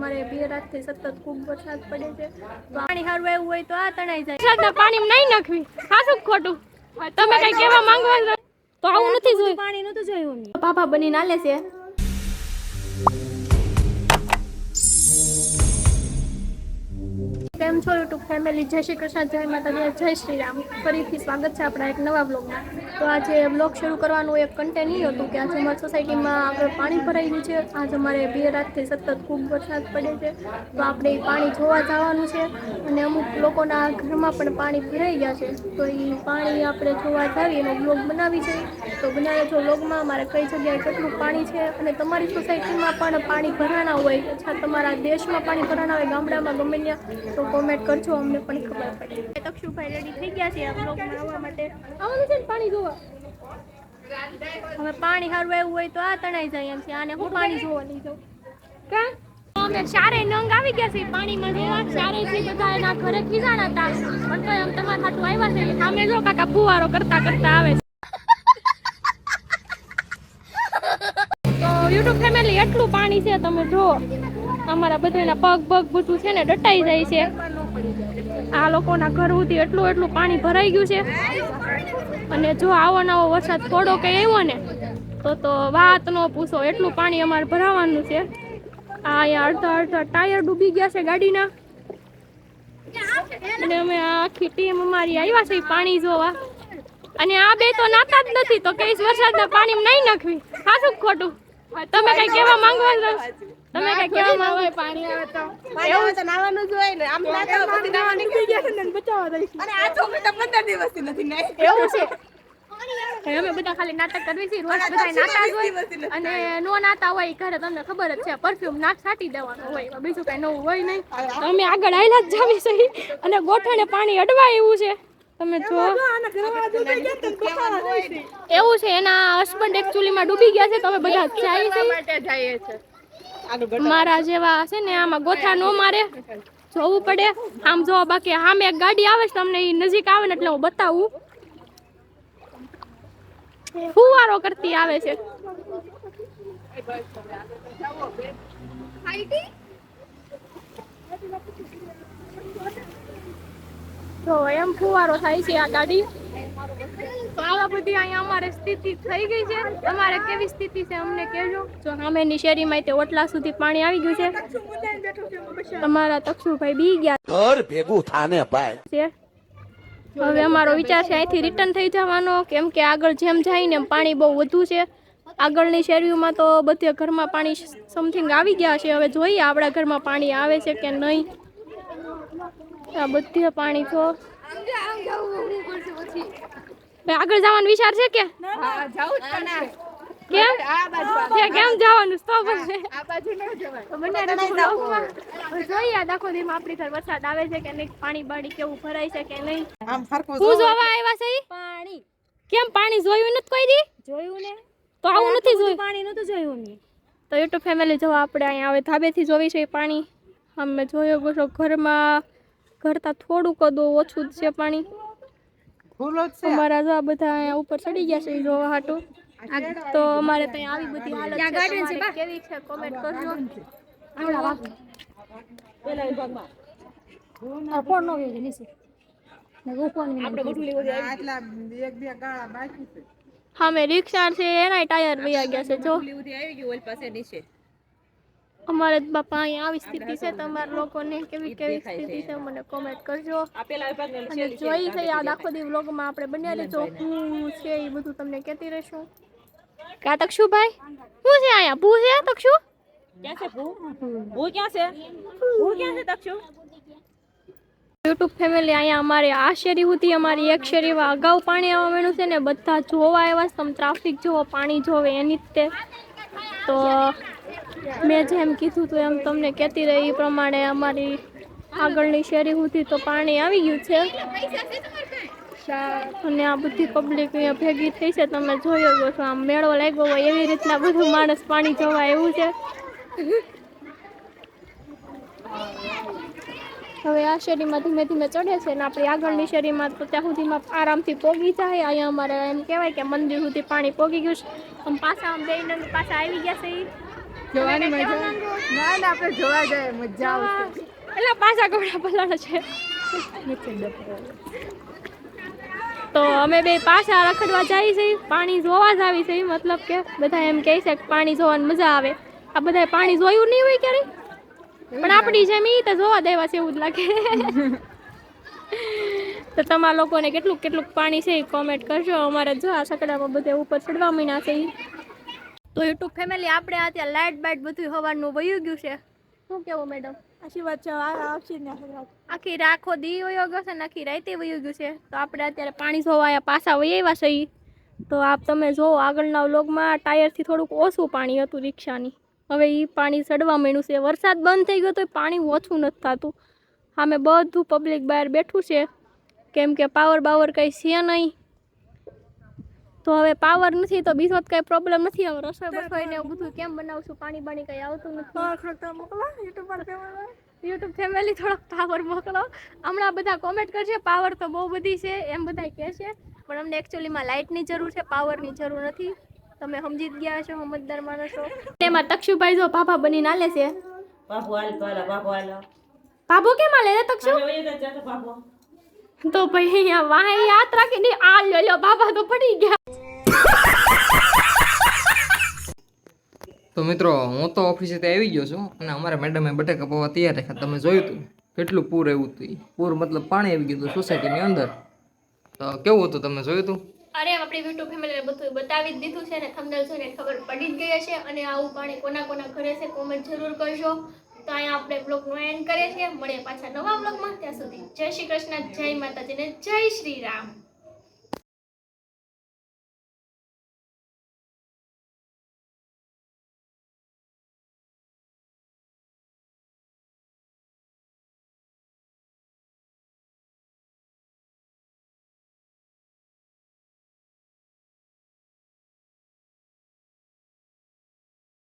અમારે બે રાતથી સતત ખૂબ વરસાદ પડે છે. પાણી સારું એવું હોય તો આ તણાઈ જાય. વરસાદના પાણી નહીં નાખવી. ખાસું ખોટું? તમે કઈ કેવા માંગવા તો આવું નથી જોયું. પાણી નતું જોયું પાપા બની નાલે છે. કેમ છો યુટ્યુબ ફેમિલી જય શ્રી કૃષ્ણ, જય માતાજી જય શ્રી રામ. ફરીથી સ્વાગત છે આપણા એક નવા બ્લોગમાં તો આજે બ્લોગ શરૂ કરવાનું એક કન્ટેન્ટ હતું કે આજે અમારી સોસાયટીમાં આગળ પાણી ગયું છે. આજ અમારે બે રાતથી સતત ખૂબ વરસાદ પડે છે. તો આપણે એ પાણી જોવા જવાનું છે અને અમુક લોકોના ઘરમાં પણ પાણી ભરાઈ ગયા છે. તો એ પાણી આપણે જોવા જાવી એનો બ્લોગ બનાવી છે. તો બનાવે જો બ્લોગમાં અમારે કઈ જગ્યાએ કેટલું પાણી છે અને તમારી સોસાયટીમાં પણ પાણી ભરાણા હોય અથવા તમારા દેશમાં પાણી ભરાણા હોય, ગામડામાં ગમે ત્યાં, તો કોમેન્ટ કરજો અમને પણ ખબર પડે તક્ષુભાઈ રેડી થઈ ગયા છે આ બ્લોગમાં આવવા માટે. આવવાનું છે ને પાણી જોવા. હવે પાણી સારું આવ્યું હોય તો આ તણાઈ જાય એમ છે. આને હું પાણી જોવા લઈ જાઉં. કા? અમે ચારે નંગ આવી ગયા છે પાણીમાં જોવા. ચારે થી બધા એના ઘરે ખીજાણા હતા. પણ તો એમ તમારા ખાતું આવ્યા છે. સામે જો કાકા ફુવારો કરતા કરતા આવે છે. તો યુટ્યુબ ફેમિલી એટલું પાણી છે તમે જો. અમારા બધાના પગ પગ બધું છે ને ડટાઈ જાય છે. આ લોકોના ઘર સુધી એટલું એટલું પાણી ભરાઈ ગયું છે. અને જો આવો નવો વરસાદ થોડો કે આવ્યો ને, તો તો વાત ન પૂછો, એટલું પાણી અમારે ભરાવાનું છે. આ અહીંયા અડધા અડધા ટાયર ડૂબી ગયા છે ગાડીના. અને અમે આખી ટીમ અમારી આવ્યા છે પાણી જોવા. અને આ બે તો નાતા જ નથી, તો કઈ વરસાદના પાણી નહીં નાખવી. ખાસું ખોટું? તમે કઈ કહેવા માંગવા તમે કઈ કહેવા માંગો? પાણી આવે તો. પાણી આવે તો નાવાનું જ હોય ને આમ ના તો પછી નાવા નીકળી ગયા ને બચાવવા દઈશ. અને આ છોકરી તો 15 દિવસથી નથી નાઈ એવું છે? અમે બધા ખાલી નાટક કરવી છે રોજ બધા નાતા જ હોય. અને નો નાતા હોય ઘરે તમને ખબર જ છે પરફ્યુમ નાક છાટી દેવાનું હોય બીજું કઈ નવું હોય નહીં. અમે આગળ આયલા જ જાવી સહી અને ગોઠણે પાણી અડવા એવું છે. તમે જો. એવું છે એના હસબન્ડ એકચ્યુઅલીમાં ડૂબી ગયા છે તો અમે બધા જાય છે માટે જઈએ છે. મારા જેવા છે ને, આમાં ગોથા નો મારે. જોવું પડે. આમ જોવા બાકી સામે એક ગાડી આવે છે, તમને એ નજીક આવે ને એટલે હું બતાવું. ફુવારો કરતી આવે છે. તો એમ ફુવારો થાય છે આ ગાડી. તો આવા બધી અહીંયા અમારે સ્થિતિ થઈ ગઈ છે. તમારે કેવી સ્થિતિ છે અમને કહેજો. જો સામેની શેરીમાં તે ઓટલા સુધી પાણી આવી ગયું છે. તમારા તક્ષુભાઈ બી ગયા ઘર ભેગું થાને ભાઈ. હવે અમારો વિચાર છે અહીંથી રિટર્ન થઈ જવાનો કેમ કે આગળ જેમ જાય ને એમ પાણી બહુ વધુ છે. આગળની શેરીઓમાં તો બધે ઘરમાં પાણી સમથિંગ આવી ગયા છે. હવે જોઈએ આપણા ઘરમાં પાણી આવે છે કે નહીં. આ બધે પાણી તો આગળ જવાનો વિચાર છે કે? હા જાવું જ પડશે. કેમ? આ બાજુ કેમ જવાનું? સ્ટોપ છે આ બાજુ ન જવાય. જોઈએ આ દાખો દીમાં આપણી ઘર વરસાદ આવે છે કે નહીં પાણી બાણી કેવું ભરાય છે કે નહીં. આમ સરખું હું જોવા આવ્યા છે પાણી. કેમ પાણી જોયું નથી કોઈ દી? જોયું ને? તો આવું નથી જોયું. પાણી નતું જોયું ને તો યુટ્યુબ ફેમિલી જો આપણે અહીંયા હવે ધાબેથી જોવી છે એ પાણી. અમે જોયો છો ઘરમાં ઘરતા થોડુંક જ ઓછું જ છે પાણી. ફૂલો જ અમારા જો આ બધા અહીંયા ઉપર ચડી ગયા છે જોવા હાટું. તો અમારે ત્યાં આવી બધી હાલત છે. તમારી કેવી છે કોમેન્ટ કરજો. આવડા વાહ. આ ફોન નો ગયો છે નીચે. ને હું ફોનની છે આટલા એક બે ગાળા બાકી છે. સામે રિક્ષા છે એના ટાયર વયા ગયા છે જો. ઉધી આવી ગયું ઓલ પાસે નીચે. અમારે બાપા અહીંયા આવી સ્થિતિ છે તમારા લોકોને કેવી કેવી સ્થિતિ છે મને કોમેન્ટ કરજો. અને જોઈ છે આ આખો દી વ્લોગમાં આપણે બન્યા રહેજો. હું છે એ બધું તમને કહેતી રહેશું. કા તક્ષુ ભાઈ શું છે અહીંયા? ભૂ છે તક્ષુ ક્યાં છે ભૂ? ભૂ ક્યાં છે? ભૂ ક્યાં છે તક્ષુ યુટ્યુબ ફેમિલી અહીંયા અમારે આ શેરી સુધી અમારી એક શેરીમાં અગાઉ પાણી આવવા મળ્યું છે ને બધા જોવા આવ્યા છે તમે ટ્રાફિક જોવો પાણી જોવે એની જ તે તો મેં જેમ કીધું હતું એમ તમને કહેતી રહી. એ પ્રમાણે અમારી આગળની શેરી સુધી તો પાણી આવી ગયું છે. અને આ બધી પબ્લિક અહીંયા ભેગી થઈ છે. તમે જોયો છો છો આમ મેળો લાગ્યો હોય એવી રીતના બધું માણસ પાણી જોવા એવું છે. હવે આ શેરીમાં ધીમે ધીમે ચડે છે અને આપણી આગળની શેરીમાં તો ત્યાં સુધીમાં આરામથી પોગી જાય. અહીંયા અમારે એમ કહેવાય કે મંદિર સુધી પાણી પોગી ગયું છે. આમ પાછા આમ બે પાછા આવી ગયા છે ઈ. જોવાની મજા ના ના આપણે જોવા જાય મજા આવશે. એટલે પાછા કપડા પલાણ છે. તો અમે બે પાછા રખડવા જઈએ છીએ પાણી જોવા જ આવી છે મતલબ કે બધા એમ કહે છે કે પાણી જોવાની મજા આવે. આ બધા પાણી જોયું નહીં હોય ક્યારે પણ આપણી જેમ ઈ તો જોવા દેવા છે એવું જ લાગે. તો તમારા લોકોને કેટલું કેટલું પાણી છે એ કોમેન્ટ કરજો. અમારે જો આ સકડામાં બધે ઉપર ચડવા મહિના છે. તો યુટ્યુબ ફેમિલી આપણે આ ત્યાં લાઇટ બાઇટ બધું હવાનું વયું ગયું છે. શું કેવું મેડમ આશી વાત છે આખી રાખો દી વયો ગયો છે ને આખી રાતે વયું ગયું છે. તો આપણે અત્યારે પાણી જોવા પાછા વહી આવ્યા છે. તો આપ તમે જો આગળના વ્લોગમાં ટાયરથી થોડુંક ઓછું પાણી હતું રિક્ષાની. હવે એ પાણી ચડવા માંડ્યું છે. વરસાદ બંધ થઈ ગયો તો પાણી ઓછું નથી થતું. સામે બધું પબ્લિક બહાર બેઠું છે. કેમ કે પાવર બાવર કંઈ છે નહીં. તો હવે પાવર નથી તો બીજો કંઈ પ્રોબ્લેમ નથી હવે રસોઈ બસોઈ ને. એવું બધું કેમ બનાવશું? પાણી બાણી કઈ આવતું નથી. યુટ્યુબ ફેમિલી થોડોક પાવર મોકલો. હમણાં બધા કોમેન્ટ કરશે પાવર તો બહુ બધી છે એમ બધા કહે છે. પણ અમને એકચ્યુઅલીમાં લાઇટની જરૂર છે પાવરની જરૂર નથી. તમે સમજી ગયા છો સમજદાર માણસો એમાં તક્ષુભાઈ જો પાપા બની ના લેશે બાપુ હાલ પેલા બાપુ હાલ. પાપો કેમ હાલે તક્ષુ? તો ભાઈ અહીંયા વાહે યાદ રાખીને આ લ્યો લ્યો બાબા તો પડી ગયા. તો મિત્રો, હું તો ઓફિસે ત્યાં આવી ગયો છું અને અમારા મેડમે બટેકા પૌવા તૈયાર રાખ્યા. તમે જોયું હતું, કેટલું પૂર આવ્યું હતું. પૂર મતલબ પાણી આવી ગયું હતું સોસાયટીની અંદર. તો કેવું હતું, તમે જોયું હતું? અરે આપણી યુટ્યુબ ફેમિલીને બધું બતાવી જ દીધું છે ને થંબનેલ જોઈને ખબર પડી જ ગઈ છે અને આવું પાણી કોના કોના ઘરે છે કોમેન્ટ જરૂર કરજો. તો અહીંયા આપણે બ્લોગનું એન્ડ કરીએ છીએ. મળીએ પાછા નવા બ્લોગમાં ત્યાં સુધી જય શ્રી કૃષ્ણ, જય માતાજી ને જય શ્રી રામ.